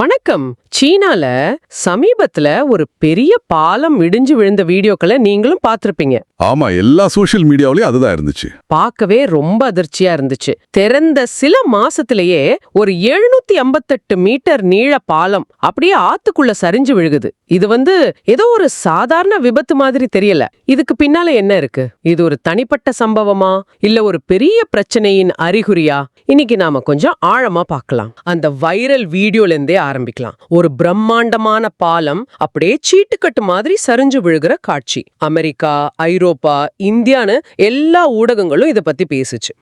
வணக்கம். சீனால சமீபத்துல ஒரு பெரிய பாலம் இடிஞ்சு விழுந்த வீடியோக்களை நீங்களும் பார்த்திருப்பீங்க. ஆமா எல்லா சோஷியல் மீடியாவிலயும் அதுதான் இருந்துச்சு. பார்க்கவே ரொம்ப அதிர்ச்சியா இருந்துச்சு. திறந்த சில மாசத்திலேயே ஒரு எழுநூத்தி ஐம்பத்தெட்டு மீட்டர் நீள பாலம் அப்படியே ஆத்துக்குள்ள சரிஞ்சு விழுகுது. இது வந்து ஏதோ ஒரு சாதாரண விபத்து மாதிரி தெரியல. இதுக்கு பின்னால என்ன இருக்கு? இது ஒரு தனிப்பட்ட சம்பவமா? இல்ல ஒரு பெரிய பிரச்சனையின் அறிகுறியா? இன்னைக்கு நாம கொஞ்சம் ஆழமா பார்க்கலாம். அந்த வைரல் வீடியோல இருந்தே ஆரம்பிக்கலாம். ஒரு பிரம்மாண்டமான பாலம் அப்படியே சீட்டுக்கட்டு மாதிரி சரிஞ்சு விழுகிற காட்சி. அமெரிக்கா ஐரோப்பா இந்தியான்னு எல்லா ஊடகங்களும் இத பத்தி பேசுச்சு.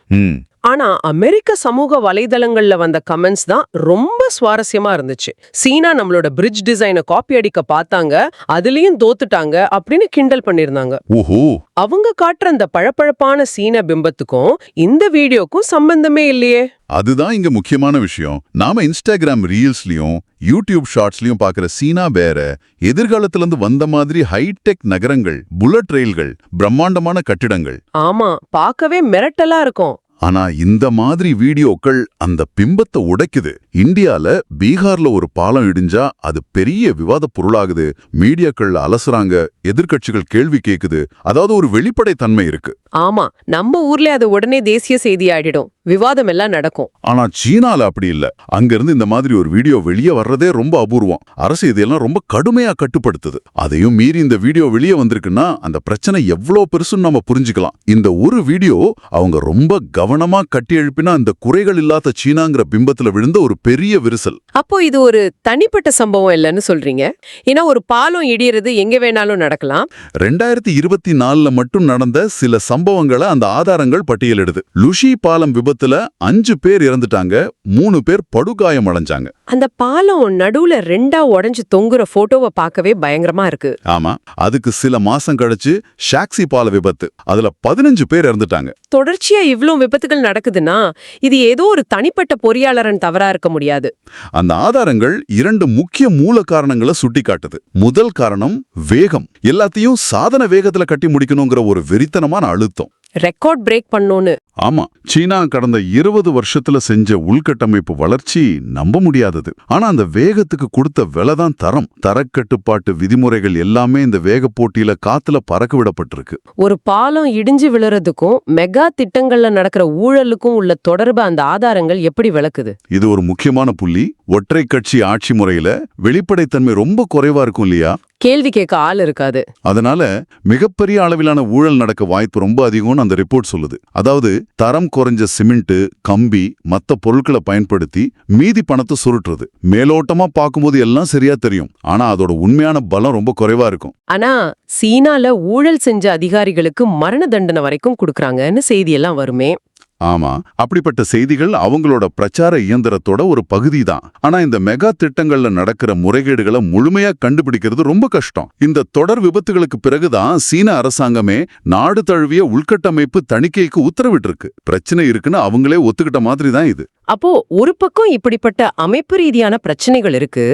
ஆனா அமெரிக்க சமூக வலைதளங்கள்ல வந்த கமெண்ட்ஸ் தான் ரொம்ப சுவாரஸ்யமா இருந்துச்சு. சீனா நம்மளோட பிரிட்ஜ் டிசைனை காப்பி அடிக்க பார்த்தாங்க அதுலயும் தோத்துட்டாங்க அப்படின்னு கிண்டல் பண்ணிருந்தாங்க. ஓஹோ! அவங்க காட்டுற அந்த பளபளப்பான சீன பிம்பத்துக்கும் இந்த வீடியோக்கும் சம்பந்தமே இல்லையே. அதுதான் இங்க முக்கியமான விஷயம். நாம இன்ஸ்டாகிராம் ரீல்ஸ்லயும் யூடியூப் ஷார்ட்ஸ்லயும் பாக்குற சீனா வேற எதிர்காலத்துல இருந்து வந்த மாதிரி ஹைடெக் நகரங்கள் புல்லட் ரயில்கள் பிரம்மாண்டமான கட்டிடங்கள். ஆமா பார்க்கவே மிரட்டலா இருக்கும். ஆனா இந்த மாதிரி வீடியோக்கள் அந்த பிம்பத்தை உடைக்குது. இந்தியால பீகார்ல ஒரு பாலம் இடிஞ்சா அது பெரிய விவாத பொருளாகுது. மீடியாக்கள் அலசுறாங்க எதிர்க்கட்சிகள் கேள்வி கேக்குது. அதாவது ஒரு வெளிப்படை தன்மை இருக்கு. ஆமா நம்ம ஊர்ல அது உடனே தேசிய செய்தி ஆயிடும் விவாதம் எல்லாம் நடக்கும். ஆனா சீனால அப்படி இல்ல. அங்கிருந்து இந்த மாதிரி ஒரு வீடியோ வெளியே வர்றதே ரொம்ப அபூர்வம். அரசு இதெல்லாம் ரொம்ப கடுமையா கட்டுப்படுத்துது. அதையும் மீறி இந்த வீடியோ வெளியே வந்திருக்குன்னா அந்த பிரச்சனை எவ்வளவு பெருசுன்னு நம்ம புரிஞ்சுக்கலாம். இந்த ஒரு வீடியோ அவங்க ரொம்ப கவனமா கட்டி எழுப்பினா அந்த குறைகள் இல்லாத சீனாங்கிற பிம்பத்துல விழுந்த ஒரு பெரிய விரிசல். அப்போ இது ஒரு தனிப்பட்ட சம்பவம் இல்லைன்னு சொல்றீங்க? ஏன்னா ஒரு பாலம் இடியறது எங்க வேணாலும் நடக்கலாம். ரெண்டாயிரத்தி இருபத்தி நாலுல மட்டும் நடந்த சில சம்பவங்களை அந்த ஆதாரங்கள் பட்டியலிடுது. லுஷி பாலம் விபத்துல அஞ்சு பேர் இறந்துட்டாங்க மூணு பேர் படுகாயம் அடைஞ்சாங்க. அந்த பாலம் நடுவுல ரெண்டா உடைஞ்சு தொங்குற போட்டோவை பார்க்கவே பயங்கரமா இருக்கு. ஆமா அதுக்கு சில மாசம் கழிச்சு ஷாக்ஸி பால விபத்து. அதுல பதினஞ்சு பேர் இறந்துட்டாங்க. தொடர்ச்சியா இவ்ளோ விபத்துகள் நடக்குதுன்னா இது ஏதோ ஒரு தனிப்பட்ட பொறியாளரன் தவறா இருக்க முடியாது. அந்த ஆதாரங்கள் இரண்டு முக்கிய மூல காரணங்களை சுட்டிக்காட்டுது. முதல் காரணம் வேகம். எல்லாத்தையும் சாதன வேகத்துல கட்டி முடிக்கணுங்கிற ஒரு வெறித்தனமான அழுத்தம். ரெக்கார்ட் பிரேக் பண்ணோன்னு. ஆமா சீனா கடந்த இருபது வருஷத்துல செஞ்ச உள்கட்டமைப்பு வளர்ச்சி நம்ப முடியாதது. ஆனா அந்த வேகத்துக்கு கொடுத்த விலை தான் தரம். தரக்கட்டுப்பாட்டு விதிமுறைகள் எல்லாமே இந்த வேக போட்டியில காத்துல பறக்க விடப்பட்டிருக்கு. ஒரு பாலம் இடிஞ்சு விழுறதுக்கும் மெகா திட்டங்கள்ல நடக்கிற ஊழலுக்கும் உள்ள தொடர்பு அந்த ஆதாரங்கள் எப்படி விளக்குது? இது ஒரு முக்கியமான புள்ளி. ஒற்றை கட்சி ஆட்சி முறையில வெளிப்படைத்தன்மை ரொம்ப குறைவா இருக்கும் இல்லையா? கேள்வி கேட்க ஆள் இருக்காது. அதனால மிகப்பெரிய அளவிலான ஊழல் நடக்க வாய்ப்பு ரொம்ப அதிகம்னு அந்த ரிப்போர்ட் சொல்லுது. அதாவது தரம் குறைஞ்ச சிமெண்ட் கம்பி மத்த பொருட்களை பயன்படுத்தி மீதி பணத்தை சுருட்டுறது. மேலோட்டமா பார்க்கும்போது எல்லாம் சரியா தெரியும். ஆனா அதோட உண்மையான பலம் ரொம்ப குறைவா இருக்கும். ஆனா சீனால ஊழல் செஞ்ச அதிகாரிகளுக்கு மரண தண்டனை வரைக்கும் கொடுக்கறாங்கன்னு செய்தியெல்லாம் வருமே. ஆமா அப்படிப்பட்ட செய்திகள் அவங்களோட பிரச்சார இயந்திரத்தோட ஒரு பகுதி தான் ஆனா இந்த மெகா திட்டங்கள்ல நடக்கிற முறைகேடுகளை முழுமையா கண்டுபிடிக்கிறது ரொம்ப கஷ்டம். இந்த தொடர் விபத்துகளுக்கு பிறகுதான் சீன அரசாங்கமே நாடு தழுவிய உள்கட்டமைப்பு தணிக்கைக்கு உத்தரவிட்டிருக்கு. பிரச்சனை இருக்குன்னு அவங்களே ஒத்துக்கிட்ட மாதிரி தான் இது. அப்போ ஒரு பக்கம் இப்படிப்பட்ட அமைப்பு ரீதியான பிரச்சனைகள் இருக்கு.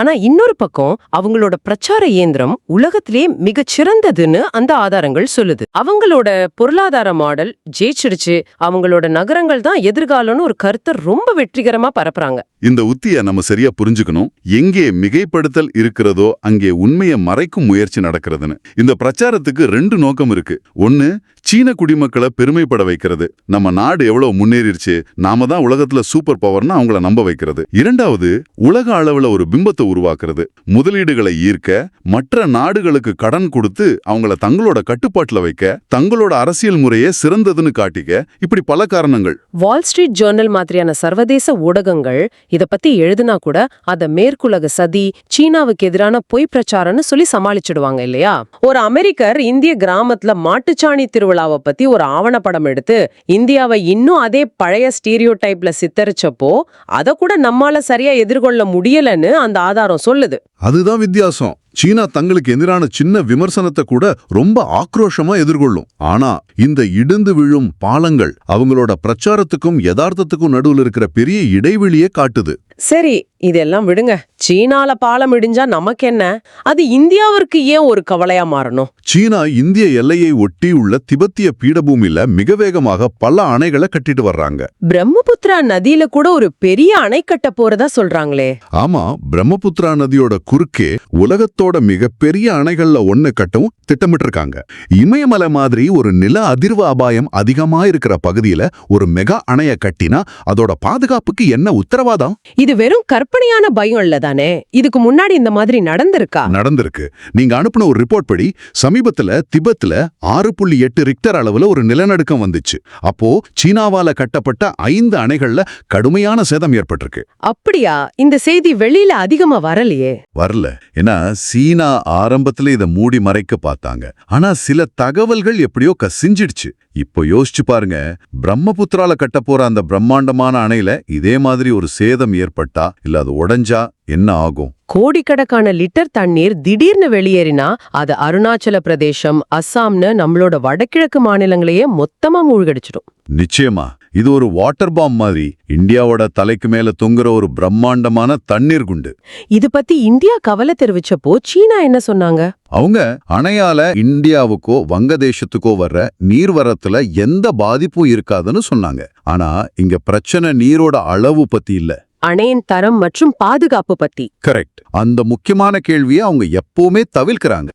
ஆனா இன்னொரு பக்கம் அவங்களோட பிரச்சார இயந்திரம் உலகத்திலே மிக சிறந்ததுன்னு அந்த ஆதாரங்கள் சொல்லுது. அவங்களோட பொருளாதார மாடல் ஜெயிச்சிடுச்சு அவங்களோட நகரங்கள் தான் எதிர்காலம்னு ஒரு கருத்தை ரொம்ப வெற்றிகரமா பரப்புறாங்க. இந்த உத்திய நம்ம சரியா புரிஞ்சுக்கணும். எங்கே மிகைப்படுத்தல் இருக்கிறதோ அங்கே உண்மையை மறைக்கும் முயற்சி நடக்கிறதுன்னு. இந்த பிரச்சாரத்துக்கு ரெண்டு நோக்கம் இருக்கு. ஒன்னு சீன குடிமக்களை பெருமைப்பட வைக்கிறது. நம்ம நாடு எவ்வளவு முன்னேறிடுச்சு நாம தான் உலகத்துல சூப்பர் பவர்னு அவங்கள நம்ப வைக்கிறது. இரண்டாவது உலக அளவுல ஒரு பிம்பத்தை உருவாக்குறது. முதலீடுகளை ஈர்க்க மற்ற நாடுகளுக்கு கடன் கொடுத்து அவங்கள தங்களோட கட்டுப்பாட்டுல வைக்க தங்களோட அரசியல் முறையே சிறந்ததுன்னு காட்டிக்க இப்படி பல காரணங்கள். வால் ஸ்ட்ரீட் ஜேர்னல் மாதிரியான சர்வதேச ஊடகங்கள் இத பத்தி எழுதுனா கூட அத மேற்குலக சதி சீனாவுக்கு எதிரான பொய் பிரச்சாரம்னு சொல்லி சமாளிச்சிடுவாங்க இல்லையா? ஒரு அமெரிக்கர் இந்திய கிராமத்துல மாட்டுச்சாணி திருவிழாவை பத்தி ஒரு ஆவணப்படம் எடுத்து இந்தியாவை இன்னும் அதே பழைய ஸ்டீரியோ டைப்ல சித்தரிச்சப்போ அத கூட நம்மால சரியா எதிர்கொள்ள முடியலன்னு அந்த ஆதாரம் சொல்லுது. அதுதான் வித்தியாசம். சீனா தங்களுக்கு எதிரான சின்ன விமர்சனத்தை கூட ரொம்ப ஆக்ரோஷமா எதிர்கொள்ளும். ஆனா இந்த இடிந்து விழும் பாலங்கள் அவங்களோட பிரச்சாரத்துக்கும் யதார்த்தத்துக்கும் நடுவுல இருக்கிற பெரிய இடைவெளியே காட்டுது. சரி இதெல்லாம் விடுங்க. சீனால பாலம் இடிஞ்சா நமக்கு என்ன அது இந்தியாவிற்கு ஏன் ஒரு கவலையா மாறணும்? சீனா இந்திய எல்லையை ஒட்டி உள்ள திபெத்திய பீடபூமியில மிக வேகமாக பல அணைகளை கட்டிட்டு வர்றாங்க. பிரம்மபுத்திரா நதியில கூட ஒரு பெரிய அணை கட்ட போறதா சொல்றாங்களே. ஆமா பிரம்மபுத்திரா நதியோட குறுக்கே உலகத்தோட மிகப்பெரிய அணைகள்ல ஒண்ணு கட்டவும் திட்டமிட்டிருக்காங்க. இமயமலை மாதிரி ஒரு நில அதிர்வு அபாயம் அதிகமா இருக்கிற பகுதியில ஒரு மெகா அணைய கட்டினா அதோட பாதுகாப்புக்கு என்ன உத்தரவாதம்? இது வெறும் கற்பனையான பயம் இல்ல தானே? இதுக்கு முன்னாடி இந்த மாதிரி நடந்திருக்கா? நடந்திருக்கு. நீங்க அனுப்புன ஒரு ரிப்போர்ட் படி சமீபத்துல திபெத்ல ஆறு புள்ளி எட்டு ரிக்டர் அளவுல ஒரு நிலநடுக்கம் வந்துச்சு. அப்போ சீனாவால கட்டப்பட்ட ஐந்து அணைகள்ல கடுமையான சேதம் ஏற்பட்டிருக்கு. அப்படியா? இந்த செய்தி வெளியில அதிகமா வரலையே. வரல. ஏன்னா சீனா ஆரம்பத்துல இத மூடி மறைக்க பார்த்தாங்க. ஆனா சில தகவல்கள் எப்படியோ கசிஞ்சிடுச்சு. இப்போ யோசிச்சு பாருங்க பிரம்மபுத்திரால கட்ட போற அந்த பிரம்மாண்டமான அணையில இதே மாதிரி ஒரு சேதம் ஏற்பட்டா இல்ல அது உடைஞ்சா என்ன ஆகும்? கோடிக்கணக்கான லிட்டர் தண்ணீர் திடீர்னு வெளியேறினா அது அருணாச்சல பிரதேசம் அஸ்ஸாம்னு நம்மளோட வடகிழக்கு மாநிலங்களையே மொத்தமா மூழ்கடிச்சிடும். நிச்சயமா. இது ஒரு வாட்டர் பாம் மாதிரி இந்தியாவோட தலைக்கு மேல தொங்குற ஒரு பிரம்மாண்டமான தண்ணீர் குண்டு. இது பத்தி இந்தியா கவலை தெரிவிச்சப்போ சீனா என்ன சொன்னாங்க? அவங்க அணையால இந்தியாவுக்கோ வங்கதேசத்துக்கோ வர்ற நீர்வரத்துல எந்த பாதிப்பும் இருக்காதுன்னு சொன்னாங்க. ஆனா இங்க பிரச்சனை நீரோட அளவு பத்தி இல்ல. அணையின் தரம் மற்றும் பாதுகாப்பு பத்தி. கரெக்ட் அந்த முக்கியமான கேள்வியை அவங்க எப்பவுமே தவிர்க்கறாங்க.